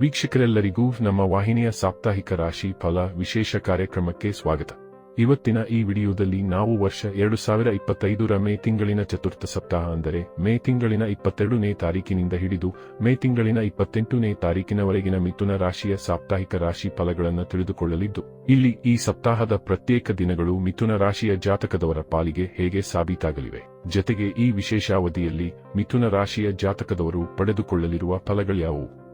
ವೀಕ್ಷಕರೆಲ್ಲರಿಗೂ ನಮ್ಮ ವಾಹಿನಿಯ ಸಾಪ್ತಾಹಿಕ ರಾಶಿ ಫಲ ವಿಶೇಷ ಕಾರ್ಯಕ್ರಮಕ್ಕೆ ಸ್ವಾಗತ. ಇವತ್ತಿನ ಈ ವಿಡಿಯೋದಲ್ಲಿ ನಾವು ವರ್ಷ ಎರಡು ಸಾವಿರ ಇಪ್ಪತ್ತೈದರ ಮೇ ತಿಂಗಳಿನ ಚತುರ್ಥ ಸಪ್ತಾಹ ಅಂದರೆ ಮೇ ತಿಂಗಳಿನ ಇಪ್ಪತ್ತೆರಡನೇ ತಾರೀಕಿನಿಂದ ಹಿಡಿದು ಮೇ ತಿಂಗಳಿನ ಇಪ್ಪತ್ತೆಂಟನೇ ತಾರೀಕಿನವರೆಗಿನ ಮಿಥುನ ರಾಶಿಯ ಸಾಪ್ತಾಹಿಕ ರಾಶಿ ಫಲಗಳನ್ನು ತಿಳಿದುಕೊಳ್ಳಲಿದ್ದು, ಇಲ್ಲಿ ಈ ಸಪ್ತಾಹದ ಪ್ರತ್ಯೇಕ ದಿನಗಳು ಮಿಥುನ ರಾಶಿಯ ಜಾತಕದವರ ಪಾಲಿಗೆ ಹೇಗೆ ಸಾಬೀತಾಗಲಿವೆ. ಜತೆಗೆ ಈ ವಿಶೇಷಾವಧಿಯಲ್ಲಿ ಮಿಥುನ ರಾಶಿಯ ಜಾತಕದವರು ಪಡೆದುಕೊಳ್ಳಲಿರುವ ಫಲಗಳ್ಯಾವುವು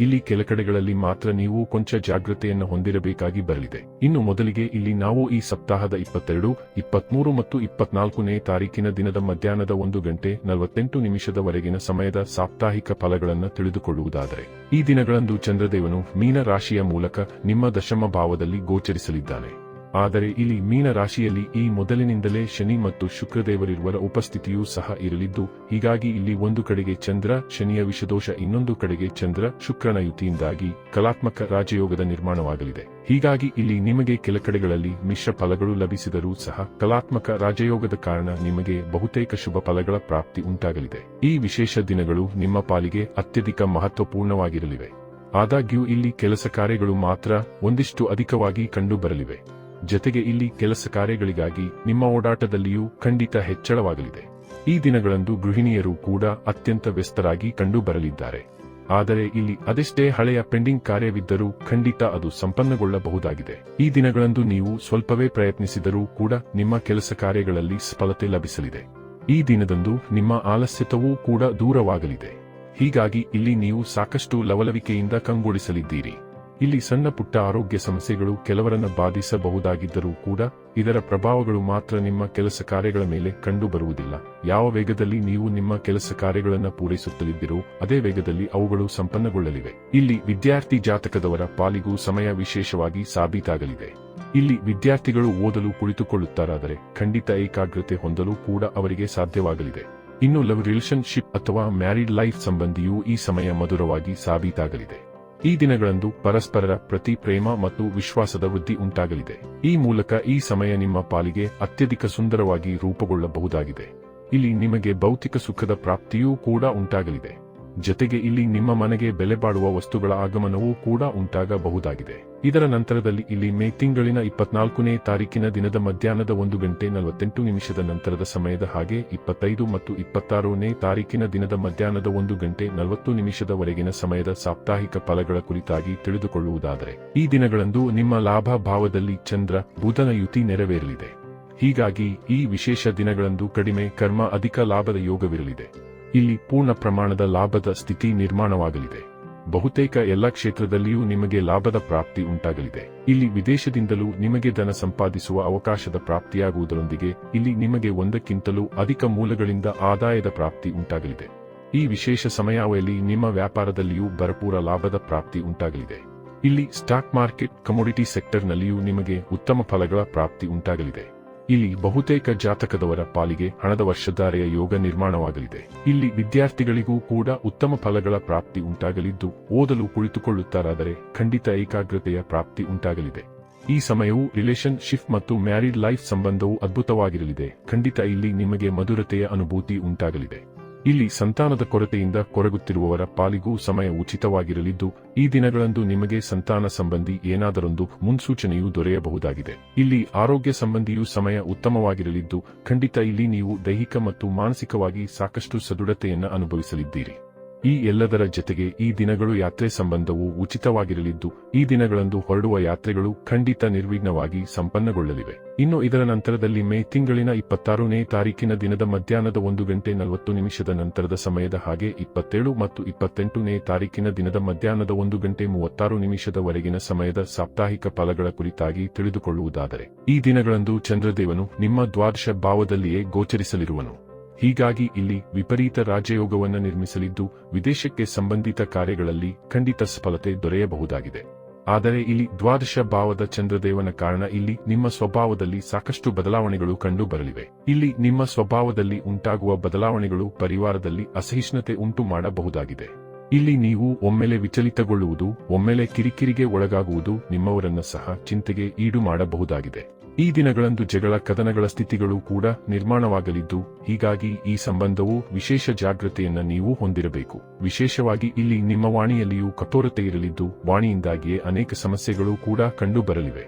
ಇಲ್ಲಿ ಕೆಲ ಕಡೆಗಳಲ್ಲಿ ಮಾತ್ರ ನೀವು ಕೊಂಚ ಜಾಗೃತೆಯನ್ನು ಹೊಂದಿರಬೇಕಾಗಿ ಬರಲಿದೆ. ಇನ್ನು ಮೊದಲಿಗೆ ಇಲ್ಲಿ ನಾವು ಈ ಸಪ್ತಾಹದ ಇಪ್ಪತ್ತೆರಡು, ಇಪ್ಪತ್ಮೂರು ಮತ್ತು ಇಪ್ಪತ್ನಾಲ್ಕನೇ ತಾರೀಕಿನ ದಿನದ ಮಧ್ಯಾಹ್ನದ ಒಂದು ಗಂಟೆ ನಲವತ್ತೆಂಟು ನಿಮಿಷದವರೆಗಿನ ಸಮಯದ ಸಾಪ್ತಾಹಿಕ ಫಲಗಳನ್ನು ತಿಳಿದುಕೊಳ್ಳುವುದಾದರೆ, ಈ ದಿನಗಳಂದು ಚಂದ್ರದೇವನು ಮೀನ ರಾಶಿಯ ಮೂಲಕ ನಿಮ್ಮ ದಶಮ ಭಾವದಲ್ಲಿ ಗೋಚರಿಸಲಿದ್ದಾನೆ. ಆದರೆ ಇಲ್ಲಿ ಮೀನ ರಾಶಿಯಲ್ಲಿ ಈ ಮೊದಲಿನಿಂದಲೇ ಶನಿ ಮತ್ತು ಶುಕ್ರದೇವರಿರುವರ ಉಪಸ್ಥಿತಿಯೂ ಸಹ ಇರಲಿದ್ದು, ಹೀಗಾಗಿ ಇಲ್ಲಿ ಒಂದು ಕಡೆಗೆ ಚಂದ್ರ, ಶನಿಯ ವಿಷದೋಷ, ಇನ್ನೊಂದು ಕಡೆಗೆ ಚಂದ್ರ, ಶುಕ್ರನ ಯುತಿಯಿಂದಾಗಿ ಕಲಾತ್ಮಕ ರಾಜಯೋಗದ ನಿರ್ಮಾಣವಾಗಲಿದೆ. ಹೀಗಾಗಿ ಇಲ್ಲಿ ನಿಮಗೆ ಕೆಲ ಕಡೆಗಳಲ್ಲಿ ಮಿಶ್ರ ಫಲಗಳು ಲಭಿಸಿದರೂ ಸಹ ಕಲಾತ್ಮಕ ರಾಜಯೋಗದ ಕಾರಣ ನಿಮಗೆ ಬಹುತೇಕ ಶುಭ ಫಲಗಳ ಪ್ರಾಪ್ತಿ ಉಂಟಾಗಲಿದೆ. ಈ ವಿಶೇಷ ದಿನಗಳು ನಿಮ್ಮ ಪಾಲಿಗೆ ಅತ್ಯಧಿಕ ಮಹತ್ವಪೂರ್ಣವಾಗಿರಲಿವೆ. ಆದಾಗ್ಯೂ ಇಲ್ಲಿ ಕೆಲಸ ಕಾರ್ಯಗಳು ಮಾತ್ರ ಒಂದಿಷ್ಟು ಅಧಿಕವಾಗಿ ಕಂಡುಬರಲಿವೆ. ಜತೆಗೆ ಇಲ್ಲಿ ಕೆಲಸ ಕಾರ್ಯಗಳಿಗಾಗಿ ನಿಮ್ಮ ಓಡಾಟದಲ್ಲಿಯೂ ಖಂಡಿತ ಹೆಚ್ಚಳವಾಗಲಿದೆ. ಈ ದಿನಗಳಂದು ಗೃಹಿಣಿಯರು ಕೂಡ ಅತ್ಯಂತ ವ್ಯಸ್ತರಾಗಿ ಕಂಡು ಬರಲಿದ್ದಾರೆ ಆದರೆ ಇಲ್ಲಿ ಅದೆಷ್ಟೇ ಹಳೆಯ ಪೆಂಡಿಂಗ್ ಕಾರ್ಯವಿದ್ದರೂ ಖಂಡಿತ ಅದು ಸಂಪನ್ನಗೊಳ್ಳಬಹುದಾಗಿದೆ. ಈ ದಿನಗಳಂದು ನೀವು ಸ್ವಲ್ಪವೇ ಪ್ರಯತ್ನಿಸಿದರೂ ಕೂಡ ನಿಮ್ಮ ಕೆಲಸ ಕಾರ್ಯಗಳಲ್ಲಿ ಸಫಲತೆ ಲಭಿಸಲಿದೆ. ಈ ದಿನದಂದು ನಿಮ್ಮ ಆಲಸ್ಯತವೂ ಕೂಡ ದೂರವಾಗಲಿದೆ. ಹೀಗಾಗಿ ಇಲ್ಲಿ ನೀವು ಸಾಕಷ್ಟು ಲವಲವಿಕೆಯಿಂದ ಕಂಗೊಳಿಸಲಿದ್ದೀರಿ. ಇಲ್ಲಿ ಸಣ್ಣ ಪುಟ್ಟ ಆರೋಗ್ಯ ಸಮಸ್ಯೆಗಳು ಕೆಲವರನ್ನ ಬಾಧಿಸಬಹುದಾಗಿದ್ದರೂ ಕೂಡ ಇದರ ಪ್ರಭಾವಗಳು ಮಾತ್ರ ನಿಮ್ಮ ಕೆಲಸ ಕಾರ್ಯಗಳ ಮೇಲೆ ಕಂಡುಬರುವುದಿಲ್ಲ. ಯಾವ ವೇಗದಲ್ಲಿ ನೀವು ನಿಮ್ಮ ಕೆಲಸ ಕಾರ್ಯಗಳನ್ನು ಪೂರೈಸುತ್ತಲಿದ್ದೀರೋ, ಅದೇ ವೇಗದಲ್ಲಿ ಅವುಗಳು ಸಂಪನ್ನಗೊಳ್ಳಲಿವೆ. ಇಲ್ಲಿ ವಿದ್ಯಾರ್ಥಿ ಜಾತಕದವರ ಪಾಲಿಗೂ ಸಮಯ ವಿಶೇಷವಾಗಿ ಸಾಬೀತಾಗಲಿದೆ. ಇಲ್ಲಿ ವಿದ್ಯಾರ್ಥಿಗಳು ಓದಲು ಕುಳಿತುಕೊಳ್ಳುತ್ತಾರಾದರೆ ಖಂಡಿತ ಏಕಾಗ್ರತೆ ಹೊಂದಲು ಕೂಡ ಅವರಿಗೆ ಸಾಧ್ಯವಾಗಲಿದೆ. ಇನ್ನು ಲವ್ ರಿಲೇಶನ್ಶಿಪ್ ಅಥವಾ ಮ್ಯಾರಿಡ್ ಲೈಫ್ ಸಂಬಂಧಿಯೂ ಈ ಸಮಯ ಮಧುರವಾಗಿ ಸಾಬೀತಾಗಲಿದೆ. ಈ ದಿನಗಳಂದು ಪರಸ್ಪರರ ಪ್ರತಿ ಪ್ರೇಮ ಮತ್ತು ವಿಶ್ವಾಸದ ವೃದ್ಧಿ ಉಂಟಾಗಲಿದೆ. ಈ ಮೂಲಕ ಈ ಸಮಯ ನಿಮ್ಮ ಪಾಲಿಗೆ ಅತ್ಯಧಿಕ ಸುಂದರವಾಗಿ ರೂಪುಗೊಳ್ಳಬಹುದಾಗಿದೆ. ಇಲ್ಲಿ ನಿಮಗೆ ಭೌತಿಕ ಸುಖದ ಪ್ರಾಪ್ತಿಯೂ ಕೂಡ ಉಂಟಾಗಲಿದೆ. ಜತೆಗೆ ಇಲ್ಲಿ ನಿಮ್ಮ ಮನೆಗೆ ಬೆಲೆ ಬಾಳುವ ವಸ್ತುಗಳ ಆಗಮನವೂ ಕೂಡ ಉಂಟಾಗಬಹುದಾಗಿದೆ. ಇದರ ನಂತರದಲ್ಲಿ ಇಲ್ಲಿ ಮೇ ತಿಂಗಳಿನ ಇಪ್ಪತ್ನಾಲ್ಕನೇ ತಾರೀಕಿನ ದಿನದ ಮಧ್ಯಾಹ್ನದ ಒಂದು ಗಂಟೆ ನಲವತ್ತೆಂಟು ನಿಮಿಷದ ನಂತರದ ಸಮಯದ ಹಾಗೆ ಇಪ್ಪತ್ತೈದು ಮತ್ತು ಇಪ್ಪತ್ತಾರನೇ ತಾರೀಕಿನ ದಿನದ ಮಧ್ಯಾಹ್ನದ ಒಂದು ಗಂಟೆ ನಲವತ್ತು ನಿಮಿಷದವರೆಗಿನ ಸಮಯದ ಸಾಪ್ತಾಹಿಕ ಫಲಗಳ ಕುರಿತಾಗಿ ತಿಳಿದುಕೊಳ್ಳುವುದಾದರೆ, ಈ ದಿನಗಳಂದು ನಿಮ್ಮ ಲಾಭ ಭಾವದಲ್ಲಿ ಚಂದ್ರ, ಬುಧನ ಯುತಿ ನೆರವೇರಲಿದೆ. ಹೀಗಾಗಿ ಈ ವಿಶೇಷ ದಿನಗಳಂದು ಕಡಿಮೆ ಕರ್ಮ ಅಧಿಕ ಲಾಭದ ಯೋಗವಿರಲಿದೆ. ಇಲ್ಲಿ ಪೂರ್ಣ ಪ್ರಮಾಣದ ಲಾಭದ ಸ್ಥಿತಿ ನಿರ್ಮಾಣವಾಗಲಿದೆ. ಬಹುತೇಕ ಎಲ್ಲ ಕ್ಷೇತ್ರದಲ್ಲಿಯೂ ನಿಮಗೆ ಲಾಭದ ಪ್ರಾಪ್ತಿ ಉಂಟಾಗಲಿದೆ. ಇಲ್ಲಿ ವಿದೇಶದಿಂದಲೂ ನಿಮಗೆ ಧನ ಸಂಪಾದಿಸುವ ಅವಕಾಶದ ಪ್ರಾಪ್ತಿಯಾಗುವುದರೊಂದಿಗೆ ಇಲ್ಲಿ ನಿಮಗೆ ಒಂದಕ್ಕಿಂತಲೂ ಅಧಿಕ ಮೂಲಗಳಿಂದ ಆದಾಯದ ಪ್ರಾಪ್ತಿ ಉಂಟಾಗಲಿದೆ. ಈ ವಿಶೇಷ ಸಮಯಾವಧಿಯಲ್ಲಿ ನಿಮ್ಮ ವ್ಯಾಪಾರದಲ್ಲಿಯೂ ಭರಪೂರ ಲಾಭದ ಪ್ರಾಪ್ತಿ ಉಂಟಾಗಲಿದೆ. ಇಲ್ಲಿ ಸ್ಟಾಕ್ ಮಾರ್ಕೆಟ್, ಕಮೋಡಿಟಿ ಸೆಕ್ಟರ್ನಲ್ಲಿಯೂ ನಿಮಗೆ ಉತ್ತಮ ಫಲಗಳ ಪ್ರಾಪ್ತಿ ಉಂಟಾಗಲಿದೆ. ಇಲ್ಲಿ ಬಹುತೇಕ ಜಾತಕದವರ ಪಾಲಿಗೆ ಹಣದ ವರ್ಷಧಾರೆಯ ಯೋಗ ನಿರ್ಮಾಣವಾಗಲಿದೆ. ಇಲ್ಲಿ ವಿದ್ಯಾರ್ಥಿಗಳಿಗೂ ಕೂಡ ಉತ್ತಮ ಫಲಗಳ ಪ್ರಾಪ್ತಿ ಉಂಟಾಗಲಿದ್ದು, ಓದಲು ಕುಳಿತುಕೊಳ್ಳುತ್ತಾರಾದರೆ ಖಂಡಿತ ಏಕಾಗ್ರತೆಯ ಪ್ರಾಪ್ತಿ ಉಂಟಾಗಲಿದೆ. ಈ ಸಮಯವು ರಿಲೇಷನ್ ಶಿಪ್ ಮತ್ತು ಮ್ಯಾರಿಡ್ ಲೈಫ್ ಸಂಬಂಧವು ಅದ್ಭುತವಾಗಿರಲಿದೆ. ಖಂಡಿತ ಇಲ್ಲಿ ನಿಮಗೆ ಮಧುರತೆಯ ಅನುಭೂತಿ ಉಂಟಾಗಲಿದೆ. ಇಲ್ಲಿ ಸಂತಾನದ ಕೊರತೆಯಿಂದ ಕೊರಗುತ್ತಿರುವವರ ಪಾಲಿಗೂ ಸಮಯ ಉಚಿತವಾಗಿರಲಿದ್ದು, ಈ ದಿನಗಳಂದು ನಿಮಗೆ ಸಂತಾನ ಸಂಬಂಧಿ ಏನಾದರೊಂದು ಮುನ್ಸೂಚನೆಯೂ ದೊರೆಯಬಹುದಾಗಿದೆ. ಇಲ್ಲಿ ಆರೋಗ್ಯ ಸಂಬಂಧಿಯೂ ಸಮಯ ಉತ್ತಮವಾಗಿರಲಿದ್ದು, ಖಂಡಿತ ಇಲ್ಲಿ ನೀವು ದೈಹಿಕ ಮತ್ತು ಮಾನಸಿಕವಾಗಿ ಸಾಕಷ್ಟು ಸದೃಢತೆಯನ್ನು ಅನುಭವಿಸಲಿದ್ದೀರಿ. ಈ ಎಲ್ಲದರ ಜತೆಗೆ ಈ ದಿನಗಳು ಯಾತ್ರೆ ಸಂಬಂಧವು ಉಚಿತವಾಗಿರಲಿದ್ದು, ಈ ದಿನಗಳಂದು ಹೊರಡುವ ಯಾತ್ರೆಗಳು ಖಂಡಿತ ನಿರ್ವಿಘ್ನವಾಗಿ ಸಂಪನ್ನಗೊಳ್ಳಲಿವೆ. ಇನ್ನು ಇದರ ನಂತರದಲ್ಲಿ ಮೇ ತಿಂಗಳಿನ ಇಪ್ಪತ್ತಾರನೇ ತಾರೀಕಿನ ದಿನದ ಮಧ್ಯಾಹ್ನದ ಒಂದು ಗಂಟೆ ನಲವತ್ತು ನಿಮಿಷದ ನಂತರದ ಸಮಯದ ಹಾಗೆ ಇಪ್ಪತ್ತೇಳು ಮತ್ತು ಇಪ್ಪತ್ತೆಂಟನೇ ತಾರೀಕಿನ ದಿನದ ಮಧ್ಯಾಹ್ನದ ಒಂದು ಗಂಟೆ ಮೂವತ್ತಾರು ನಿಮಿಷದವರೆಗಿನ ಸಮಯದ ಸಾಪ್ತಾಹಿಕ ಫಲಗಳ ಕುರಿತಾಗಿ ತಿಳಿದುಕೊಳ್ಳುವುದಾದರೆ, ಈ ದಿನಗಳಂದು ಚಂದ್ರದೇವನು ನಿಮ್ಮ ದ್ವಾದಶ ಭಾವದಲ್ಲಿಯೇ ಗೋಚರಿಸಲಿರುವನು. ಹೀಗಾಗಿ ಇಲ್ಲಿ ವಿಪರೀತ ರಾಜಯೋಗವನ್ನು ನಿರ್ಮಿಸಲಿದ್ದು ವಿದೇಶಕ್ಕೆ ಸಂಬಂಧಿತ ಕಾರ್ಯಗಳಲ್ಲಿ ಖಂಡಿತ ಸಫಲತೆ ದೊರೆಯಬಹುದಾಗಿದೆ. ಆದರೆ ಇಲ್ಲಿ ದ್ವಾದಶ ಭಾವದ ಚಂದ್ರದೇವನ ಕಾರಣ ಇಲ್ಲಿ ನಿಮ್ಮ ಸ್ವಭಾವದಲ್ಲಿ ಸಾಕಷ್ಟು ಬದಲಾವಣೆಗಳು ಕಂಡು ಬರಲಿವೆ ಇಲ್ಲಿ ನಿಮ್ಮ ಸ್ವಭಾವದಲ್ಲಿ ಉಂಟಾಗುವ ಬದಲಾವಣೆಗಳು ಪರಿವಾರದಲ್ಲಿ ಅಸಹಿಷ್ಣುತೆ ಉಂಟು ಮಾಡಬಹುದಾಗಿದೆ. ಇಲ್ಲಿ ನೀವು ಒಮ್ಮೆಲೆ ವಿಚಲಿತಗೊಳ್ಳುವುದು, ಒಮ್ಮೆಲೆ ಕಿರಿಕಿರಿಗೆ ಒಳಗಾಗುವುದು ನಿಮ್ಮವರನ್ನ ಸಹ ಚಿಂತೆಗೆ ಈಡು ಮಾಡಬಹುದಾಗಿದೆ. ಈ ದಿನಗಳಂದು ಜಗಳ ಕದನಗಳ ಸ್ಥಿತಿಗಳು ಕೂಡ ನಿರ್ಮಾಣವಾಗಲಿದ್ದು, ಹೀಗಾಗಿ ಈ ಸಂಬಂಧವು ವಿಶೇಷ ಜಾಗೃತೆಯನ್ನ ನೀವು ಹೊಂದಿರಬೇಕು. ವಿಶೇಷವಾಗಿ ಇಲ್ಲಿ ನಿಮ್ಮ ವಾಣಿಯಲ್ಲಿಯೂ ಕಠೋರತೆ ಇರಲಿದ್ದು, ವಾಣಿಯಿಂದಾಗಿಯೇ ಅನೇಕ ಸಮಸ್ಯೆಗಳು ಕೂಡ ಕಂಡುಬರಲಿವೆ.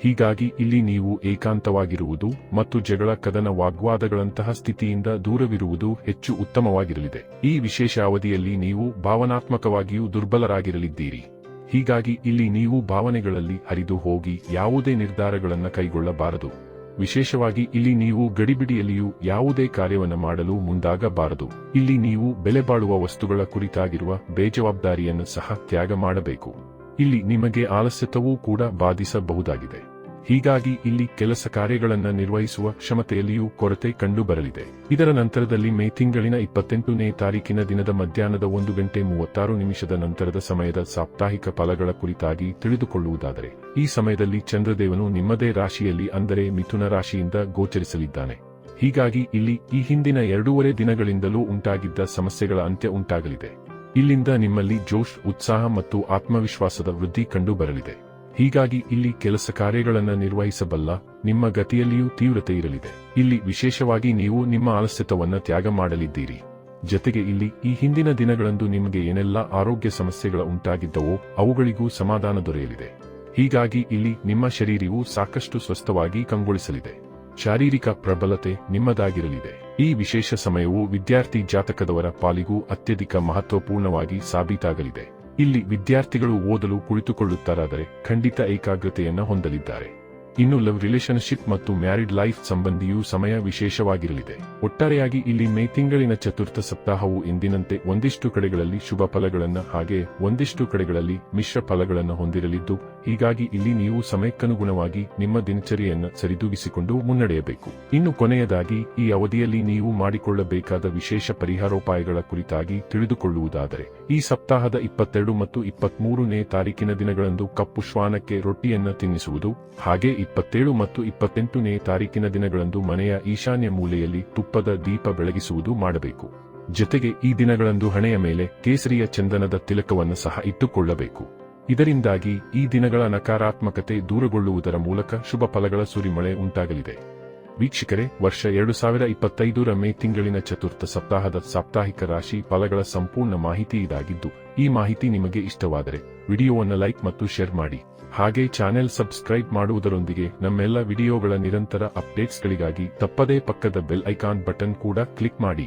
ಹೀಗಾಗಿ ಇಲ್ಲಿ ನೀವು ಏಕಾಂತವಾಗಿರುವುದು ಮತ್ತು ಜಗಳ ಕದನ ವಾಗ್ವಾದಗಳಂತಹ ಸ್ಥಿತಿಯಿಂದ ದೂರವಿರುವುದು ಹೆಚ್ಚು ಉತ್ತಮವಾಗಿರಲಿದೆ. ಈ ವಿಶೇಷ ಅವಧಿಯಲ್ಲಿ ನೀವು ಭಾವನಾತ್ಮಕವಾಗಿಯೂ ದುರ್ಬಲರಾಗಿರಲಿದ್ದೀರಿ. ಹೀಗಾಗಿ ಇಲ್ಲಿ ನೀವು ಭಾವನೆಗಳಲ್ಲಿ ಹರಿದು ಹೋಗಿ ಯಾವುದೇ ನಿರ್ಧಾರಗಳನ್ನು ಕೈಗೊಳ್ಳಬಾರದು. ವಿಶೇಷವಾಗಿ ಇಲ್ಲಿ ನೀವು ಗಡಿಬಿಡಿಯಲ್ಲಿಯೂ ಯಾವುದೇ ಕಾರ್ಯವನ್ನು ಮಾಡಲು ಮುಂದಾಗಬಾರದು. ಇಲ್ಲಿ ನೀವು ಬೆಲೆ ಬಾಳುವ ವಸ್ತುಗಳ ಕುರಿತಾಗಿರುವ ಬೇಜವಾಬ್ದಾರಿಯನ್ನು ಸಹ ತ್ಯಾಗ ಮಾಡಬೇಕು. ಇಲ್ಲಿ ನಿಮಗೆ ಆಲಸ್ಯತವೂ ಕೂಡ ಬಾಧಿಸಬಹುದಾಗಿದೆ. ಹೀಗಾಗಿ ಇಲ್ಲಿ ಕೆಲಸ ಕಾರ್ಯಗಳನ್ನು ನಿರ್ವಹಿಸುವ ಕ್ಷಮತೆಯಲ್ಲಿಯೂ ಕೊರತೆ ಕಂಡುಬರಲಿದೆ. ಇದರ ನಂತರದಲ್ಲಿ ಮೇ ತಿಂಗಳಿನ ಇಪ್ಪತ್ತೆಂಟನೇ ತಾರೀಕಿನ ದಿನದ ಮಧ್ಯಾಹ್ನದ ಒಂದು ಗಂಟೆ ಮೂವತ್ತಾರು ನಿಮಿಷದ ನಂತರದ ಸಮಯದ ಸಾಪ್ತಾಹಿಕ ಫಲಗಳ ಕುರಿತಾಗಿ ತಿಳಿದುಕೊಳ್ಳುವುದಾದರೆ, ಈ ಸಮಯದಲ್ಲಿ ಚಂದ್ರದೇವನು ನಿಮ್ಮದೇ ರಾಶಿಯಲ್ಲಿ ಅಂದರೆ ಮಿಥುನ ರಾಶಿಯಿಂದ ಗೋಚರಿಸಲಿದ್ದಾನೆ. ಹೀಗಾಗಿ ಇಲ್ಲಿ ಈ ಹಿಂದಿನ ಎರಡೂವರೆ ದಿನಗಳಿಂದಲೂ ಉಂಟಾಗಿದ್ದ ಸಮಸ್ಯೆಗಳ ಅಂತ್ಯ ಉಂಟಾಗಲಿದೆ. ಇಲ್ಲಿಂದ ನಿಮ್ಮಲ್ಲಿ ಜೋಶ್, ಉತ್ಸಾಹ ಮತ್ತು ಆತ್ಮವಿಶ್ವಾಸದ ವೃದ್ಧಿ ಕಂಡುಬರಲಿದೆ. ಹೀಗಾಗಿ ಇಲ್ಲಿ ಕೆಲಸ ಕಾರ್ಯಗಳನ್ನು ನಿರ್ವಹಿಸಬಲ್ಲ, ನಿಮ್ಮ ಗತಿಯಲ್ಲಿಯೂ ತೀವ್ರತೆ ಇರಲಿದೆ. ಇಲ್ಲಿ ವಿಶೇಷವಾಗಿ ನೀವು ನಿಮ್ಮ ಆಲಸ್ಯತವನ್ನು ತ್ಯಾಗ ಮಾಡಲಿದ್ದೀರಿ. ಜತೆಗೆ ಇಲ್ಲಿ ಈ ಹಿಂದಿನ ದಿನಗಳಂದು ನಿಮಗೆ ಏನೆಲ್ಲ ಆರೋಗ್ಯ ಸಮಸ್ಯೆಗಳ ಉಂಟಾಗಿದ್ದವೋ, ಅವುಗಳಿಗೂ ಸಮಾಧಾನ ದೊರೆಯಲಿದೆ. ಹೀಗಾಗಿ ಇಲ್ಲಿ ನಿಮ್ಮ ಶರೀರವು ಸಾಕಷ್ಟು ಸ್ವಸ್ಥವಾಗಿ ಕಂಗೊಳಿಸಲಿದೆ. ಶಾರೀರಿಕ ಪ್ರಬಲತೆ ನಿಮ್ಮದಾಗಿರಲಿದೆ. ಈ ವಿಶೇಷ ಸಮಯವು ವಿದ್ಯಾರ್ಥಿ ಜಾತಕದವರ ಪಾಲಿಗೂ ಅತ್ಯಧಿಕ ಮಹತ್ವಪೂರ್ಣವಾಗಿ ಸಾಬೀತಾಗಲಿದೆ. ಇಲ್ಲಿ ವಿದ್ಯಾರ್ಥಿಗಳು ಓದಲು ಕುಳಿತುಕೊಳ್ಳುತ್ತಾರಾದರೆ ಖಂಡಿತ ಏಕಾಗ್ರತೆಯನ್ನು ಹೊಂದಲಿದ್ದಾರೆ. ಇನ್ನು ಲವ್ ರಿಲೇಶನ್ಶಿಪ್ ಮತ್ತು ಮ್ಯಾರಿಡ್ ಲೈಫ್ ಸಂಬಂಧಿಯೂ ಸಮಯ ವಿಶೇಷವಾಗಿರಲಿದೆ. ಒಟ್ಟಾರೆಯಾಗಿ ಇಲ್ಲಿ ಮೇ ತಿಂಗಳಿನ ಚತುರ್ಥ ಸಪ್ತಾಹವು ಎಂದಿನಂತೆ ಒಂದಿಷ್ಟು ಕಡೆಗಳಲ್ಲಿ ಶುಭ ಫಲಗಳನ್ನು ಹಾಗೆ ಒಂದಿಷ್ಟು ಕಡೆಗಳಲ್ಲಿ ಮಿಶ್ರ ಫಲಗಳನ್ನು ಹೊಂದಿರಲಿದ್ದು ಹೀಗಾಗಿ ಇಲ್ಲಿ ನೀವು ಸಮಯಕ್ಕನುಗುಣವಾಗಿ ನಿಮ್ಮ ದಿನಚರಿಯನ್ನು ಸರಿದೂಗಿಸಿಕೊಂಡು ಮುನ್ನಡೆಯಬೇಕು. ಇನ್ನು ಕೊನೆಯದಾಗಿ, ಈ ಅವಧಿಯಲ್ಲಿ ನೀವು ಮಾಡಿಕೊಳ್ಳಬೇಕಾದ ವಿಶೇಷ ಪರಿಹಾರೋಪಾಯಗಳ ಕುರಿತಾಗಿ ತಿಳಿದುಕೊಳ್ಳುವುದಾದರೆ, ಈ ಸಪ್ತಾಹದ ಇಪ್ಪತ್ತೆರಡು ಮತ್ತು ಇಪ್ಪತ್ಮೂರನೇ ತಾರೀಕಿನ ದಿನಗಳಂದು ಕಪ್ಪು ಶ್ವಾನಕ್ಕೆ ರೊಟ್ಟಿಯನ್ನ ತಿನ್ನಿಸುವುದು, ಹಾಗೆ ಇಪ್ಪತ್ತೇಳು ಮತ್ತು ಇಪ್ಪತ್ತೆಂಟನೇ ತಾರೀಕಿನ ದಿನಗಳಂದು ಮನೆಯ ಈಶಾನ್ಯ ಮೂಲೆಯಲ್ಲಿ ತುಪ್ಪದ ದೀಪ ಬೆಳಗಿಸುವುದು ಮಾಡಬೇಕು. ಜೊತೆಗೆ ಈ ದಿನಗಳಂದು ಹಣೆಯ ಮೇಲೆ ಕೇಸರಿಯ ಚಂದನದ ತಿಲಕವನ್ನು ಸಹ ಇಟ್ಟುಕೊಳ್ಳಬೇಕು. ಇದರಿಂದಾಗಿ ಈ ದಿನಗಳ ನಕಾರಾತ್ಮಕತೆ ದೂರಗೊಳ್ಳುವುದರ ಮೂಲಕ ಶುಭ ಫಲಗಳ ಸುರಿಮಳೆ ಉಂಟಾಗಲಿದೆ. ವೀಕ್ಷಕರೇ, ವರ್ಷ ಎರಡು ಸಾವಿರ ಇಪ್ಪತ್ತೈದರ ಮೇ ತಿಂಗಳಿನ ಚತುರ್ಥ ಸಪ್ತಾಹದ ಸಾಪ್ತಾಹಿಕ ರಾಶಿ ಫಲಗಳ ಸಂಪೂರ್ಣ ಮಾಹಿತಿ ಇದಾಗಿದ್ದು, ಈ ಮಾಹಿತಿ ನಿಮಗೆ ಇಷ್ಟವಾದರೆ ವಿಡಿಯೋವನ್ನು ಲೈಕ್ ಮತ್ತು ಶೇರ್ ಮಾಡಿ. ಹಾಗೆ ಚಾನೆಲ್ ಸಬ್ಸ್ಕ್ರೈಬ್ ಮಾಡುವುದರೊಂದಿಗೆ ನಮ್ಮೆಲ್ಲ ವಿಡಿಯೋಗಳ ನಿರಂತರ ಅಪ್ಡೇಟ್ಸ್ಗಳಿಗಾಗಿ ತಪ್ಪದೇ ಪಕ್ಕದ ಬೆಲ್ ಐಕಾನ್ ಬಟನ್ ಕೂಡ ಕ್ಲಿಕ್ ಮಾಡಿ.